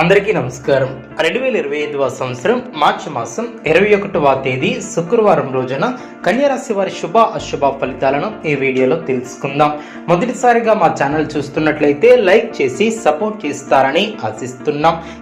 అందరికీ నమస్కారం. రెండు వేల ఇరవై ఐదవ సంవత్సరం మార్చి మాసం ఇరవై ఒకటవ తేదీ శుక్రవారం రోజున కన్యారాశి వారి శుభ అశుభ ఫలితాలను ఈ వీడియోలో తెలుసుకుందాం. మొదటిసారిగా మా ఛానల్ చూస్తున్నట్లయితే లైక్ చేసి సపోర్ట్ చేస్తారని ఆశిస్తున్నాం.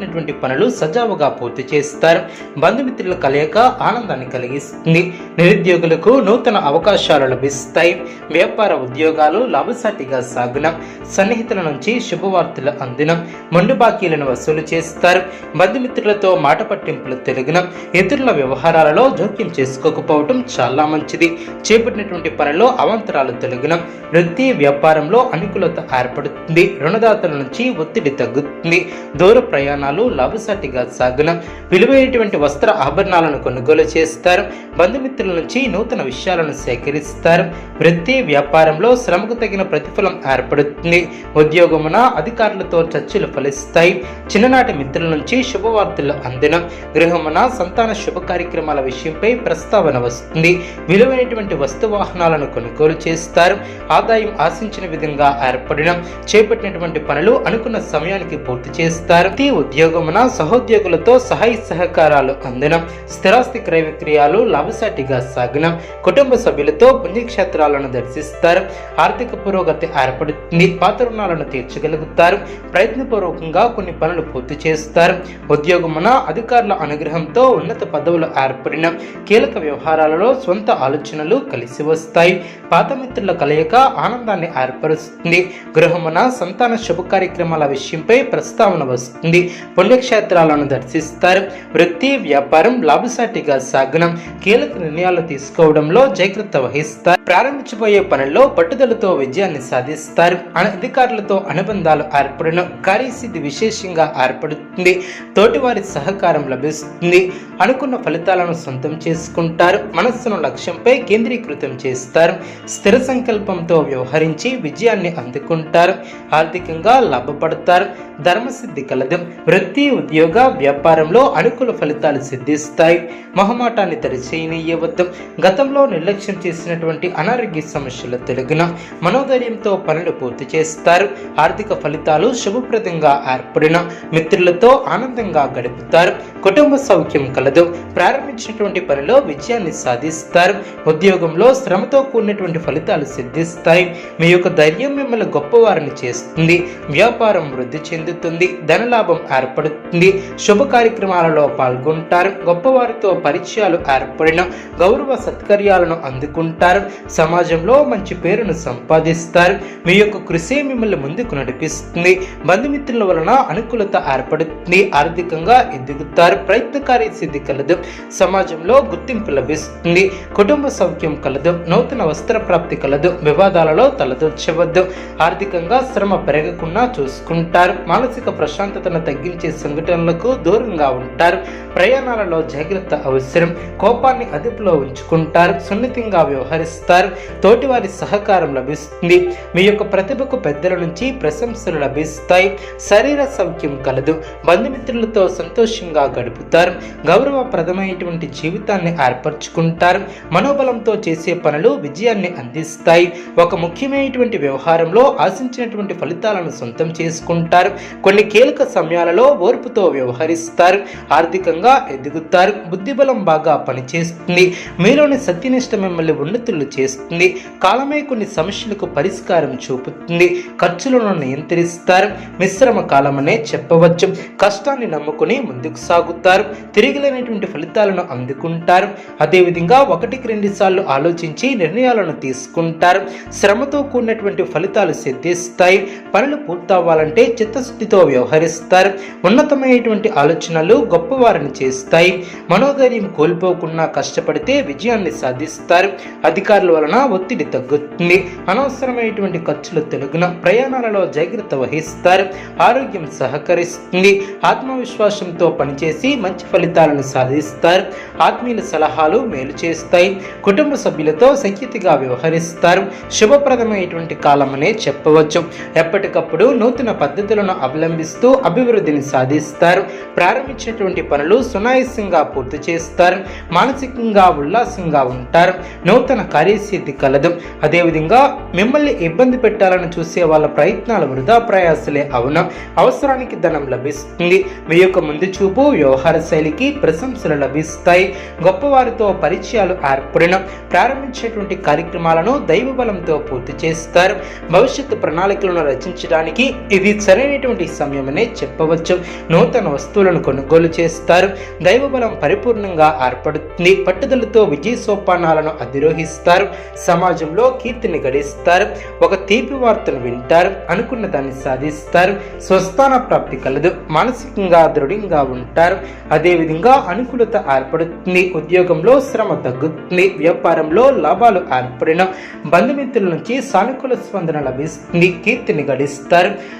చేపట్టినటువంటి పనులు సజావుగా పూర్తి చేస్తారు. బంధుమిత్రుల కలయిక ఆనందాన్ని కలిగిస్తుంది. నిరుద్యోగులకు నూతన అవకాశాలు లభిస్తాయి. వ్యాపార ఉద్యోగాలు లాభసాటిగా సాగున. సన్నిహితుల నుంచి శుభవార్తలు అందిన. మొండు బాకీలను వసూలు చేస్తారు. బంధుమిత్రులతో మాట పట్టింపులు తెలుగున. ఇతరుల వ్యవహారాలలో జోక్యం చేసుకోకపోవటం చాలా మంచిది. చేపట్టినటువంటి పనిలో అవాంతరాలు తొలగిన. వృత్తి వ్యాపారంలో అనుకూలత ఏర్పడుతుంది. రుణదాతల నుంచి ఒత్తిడి తగ్గుతుంది. దూర ప్రయాణాలు లాభసాటిగా సాగున విలువైనటువంటి వస్త్ర ఆభరణాలను కొనుగోలు చేస్తారు. బంధుమిత్రుల నుంచి నూతన విషయాలను సేకరిస్తారు. వృత్తి వ్యాపారంలో శ్రమకు తగిన ప్రతిఫలం ఏర్పడుతుంది. ఉద్యోగమున అధికారులతో చర్చలు ఫలిస్తాయి. చిన్ననాటి మిత్రుల నుంచి శుభవార్తలు అందిన. గృహమున సంతాన శుభ కార్యక్రమాల విషయంపై ప్రస్తావన వస్తుంది. విలువైనటువంటి వస్తు వాహనాలను కొనుగోలు చేస్తారు. ఆదాయం ఆశించిన విధంగా ఏర్పడిన చేపట్టినటువంటి పనులు అనుకున్న సమయానికి పూర్తి చేస్తారు. ప్రతి ఉద్యోగమున సహోద్యోగులతో సహాయ సహకారాలు అందిన. స్థిరాస్తి క్రయ విక్రయాలు లాభసాటిగా సాగిన. కుటుంబ సభ్యులతో పుణ్యక్షేత్రాలను దర్శిస్తారు. ఆర్థిక పురోగతి ఏర్పడుతుంది. పాత రుణాలను తీర్చగలుగుతారు. ప్రయత్నపూర్వకంగా కొన్ని పనులు పూర్తి చేస్తారు. ఉద్యోగమున అధికారుల అనుగ్రహంతో ఉన్నత పదవులు ఏర్పడిన. కీలక వ్యవహారాలలో సొంత ఆలోచనలు కలిసి వస్తాయి. పాత మిత్రుల కలయిక ఆనందాన్ని ఏర్పరుస్తుంది. గృహమున సంతాన శుభ కార్యక్రమాల విషయంపై ప్రస్తావన వస్తుంది. పుణ్యక్షేత్రాలను దర్శిస్తారు. వృత్తి వ్యాపారం లాభసాటిగా సాగనం కీలక నిర్ణయాలు తీసుకోవడంలో జాగ్రత్త వహిస్తారు. ప్రారంభించబోయే పనుల్లో పట్టుదలతో విజయాన్ని సాధిస్తారు. అధికారులతో అనుబంధాలు ఏర్పడిన కార్యసిద్ధి విశేషంగా ఏర్పడుతుంది. తోటివారి సహకారం లభిస్తుంది. అనుకున్న ఫలితాలను సొంతం చేసుకుంటారు. మనస్సును లక్ష్యంపై కేంద్రీకృతం చేస్తారు. స్థిర సంకల్పంతో వ్యవహరించి విజయాన్ని అందుకుంటారు. ఆర్థికంగా లాభపడతారు. ధర్మసిద్ధి కలదు. వృత్తి ఉద్యోగ వ్యాపారంలో అనుకూల ఫలితాలు సిద్ధిస్తాయి. మొహమాటాన్ని తెరచేయనీయవద్దు. గతంలో నిర్లక్ష్యం చేసినటువంటి అనారోగ్య సమస్యలు తెలుగున మనోధైర్యంతో పనులు పూర్తి చేస్తారు. ఆర్థిక ఫలితాలు శుభప్రదంగా ఏర్పడిన మిత్రులతో ఆనందంగా గడుపుతారు. కుటుంబ సౌఖ్యం కలదు. ప్రారంభించినటువంటి పనిలో విజయాన్ని సాధిస్తారు. ఉద్యోగంలో శ్రమతో కూడినటువంటి ఫలితాలు సిద్ధిస్తాయి. మీ యొక్క ధైర్యం మిమ్మల్ని గొప్పవారిని చేస్తుంది. వ్యాపారం వృద్ధి చెందుతుంది. ధనలాభం ఏర్పడుతుంది ఏర్పడుతుంది. శుభ కార్యక్రమాలలో పాల్గొంటారు. గొప్పవారితో పరిచయాలు ఏర్పడిన గౌరవ సత్కర్యాలను అందుకుంటారు. సమాజంలో మంచి పేరును సంపాదిస్తారు. మీ యొక్క కృషి మిమ్మల్ని ముందుకు నడిపిస్తుంది. బంధుమిత్రుల వలన అనుకూలత ఏర్పడుతుంది. ఆర్థికంగా ఎదుగుతారు. ప్రయత్నకారి సిద్ధి కలదు. సమాజంలో గుర్తింపు లభిస్తుంది. కుటుంబ సౌఖ్యం కలదు. నూతన వస్త్ర ప్రాప్తి కలదు. వివాదాలలో తలదూర్చవద్దు. ఆర్థికంగా శ్రమ పెరగకుండా చూసుకుంటారు. మానసిక ప్రశాంతతను తగ్గి కలిగించే సంఘటనలకు దూరంగా ఉంటారు. ప్రయాణాలలో జాగ్రత్త అవసరం. కోపాన్ని అదుపులో ఉంచుకుంటారు. సున్నితంగా వ్యవహరిస్తారు. తోటివారి సహకారం లభిస్తుంది. మీ యొక్క ప్రతిభకు పెద్దల నుంచి ప్రశంసలు లభిస్తాయి. శరీర సౌఖ్యం కలదు. బంధుమిత్రులతో సంతోషంగా గడుపుతారు. గౌరవప్రదమైనటువంటి జీవితాన్ని ఏర్పరచుకుంటారు. మనోబలంతో చేసే పనులు విజయాన్ని అందిస్తాయి. ఒక ముఖ్యమైనటువంటి వ్యవహారంలో ఆశించినటువంటి ఫలితాలను సొంతం చేసుకుంటారు. కొన్ని కీలక సమయాలలో ఓర్పుతో వ్యవహరిస్తారు ఆర్థికంగా ఎదుగుతారు బుద్ధిబలం బాగా పనిచేస్తుంది మీలోని సత్యనిష్ట మిమ్మల్ని ఉన్నతులు చేస్తుంది కాలమే కొన్ని సమస్యలకు పరిష్కారం చూపుతుంది ఖర్చులను నియంత్రిస్తారు మిశ్రమ కాలమనే చెప్పవచ్చు కష్టాన్ని నమ్ముకుని ముందుకు సాగుతారు తిరిగిలేనటువంటి ఫలితాలను అందుకుంటారు అదేవిధంగా ఒకటికి రెండు సార్లు ఆలోచించి నిర్ణయాలను తీసుకుంటారు శ్రమతో కూడినటువంటి ఫలితాలు సిద్ధిస్తాయి పనులు పూర్తవ్వాలంటే చిత్తశుద్ధితో వ్యవహరిస్తారు ఉన్నతమైనటువంటి ఆలోచనలు గొప్పవారిని చేస్తాయి. మనోధైర్యం కోల్పోకుండా కష్టపడితే విజయాన్ని సాధిస్తారు. అధికారుల వలన ఒత్తిడి తగ్గుతుంది. అనవసరమైనటువంటి ఖర్చులు తెలుగున ప్రయాణాలలో జాగ్రత్త వహిస్తారు. ఆరోగ్యం సహకరిస్తుంది. ఆత్మవిశ్వాసంతో పనిచేసి మంచి ఫలితాలను సాధిస్తారు. ఆత్మీయుల సలహాలు మేలు చేస్తాయి. కుటుంబ సభ్యులతో సఖ్యతగా వ్యవహరిస్తారు. శుభప్రదమైనటువంటి కాలం అనే చెప్పవచ్చు. ఎప్పటికప్పుడు నూతన పద్ధతులను అవలంబిస్తూ అభివృద్ధిని సాధిస్తారు. ప్రారంభించినటువంటి పనులు సునాయాసంగా పూర్తి చేస్తారు. మానసికంగా ఉల్లాసంగా ఉంటారు. నూతన కార్యసిద్ధి కలదు. అదేవిధంగా మిమ్మల్ని ఇబ్బంది పెట్టాలని చూసే వాళ్ళ ప్రయత్నాలు వృధా ప్రయాసలే అవును. అవసరానికి ధనం లభిస్తుంది. మీ యొక్క ముందు చూపు వ్యవహార శైలికి ప్రశంసలు లభిస్తాయి. గొప్పవారితో పరిచయాలు ఏర్పడిన ప్రారంభించేటువంటి కార్యక్రమాలను దైవ బలంతో పూర్తి చేస్తారు. భవిష్యత్తు ప్రణాళికలను రచించడానికి ఇది సరైనటువంటి సమయమనే చెప్పవచ్చు. నూతన వస్తువులను కొనుగోలు చేస్తారు. దైవబలం పరిపూర్ణంగా ఏర్పడుతుంది. పట్టుదలతో విజయ సోపానాలను అధిరోహిస్తారు. సమాజంలో కీర్తిని గడిస్తారు. ఒక తీపి వార్తను వింటారు. అనుకున్న దాన్ని సాధిస్తారు. స్వస్థాన ప్రాప్తి కలదు. మానసికంగా దృఢంగా ఉంటారు. అదేవిధంగా అనుకూలత ఏర్పడుతుంది. ఉద్యోగంలో శ్రమ తగ్గుతుంది. వ్యాపారంలో లాభాలు ఏర్పడిన బంధుమిత్రుల నుంచి సానుకూల స్పందన లభిస్తుంది. కీర్తిని గడిస్తారు.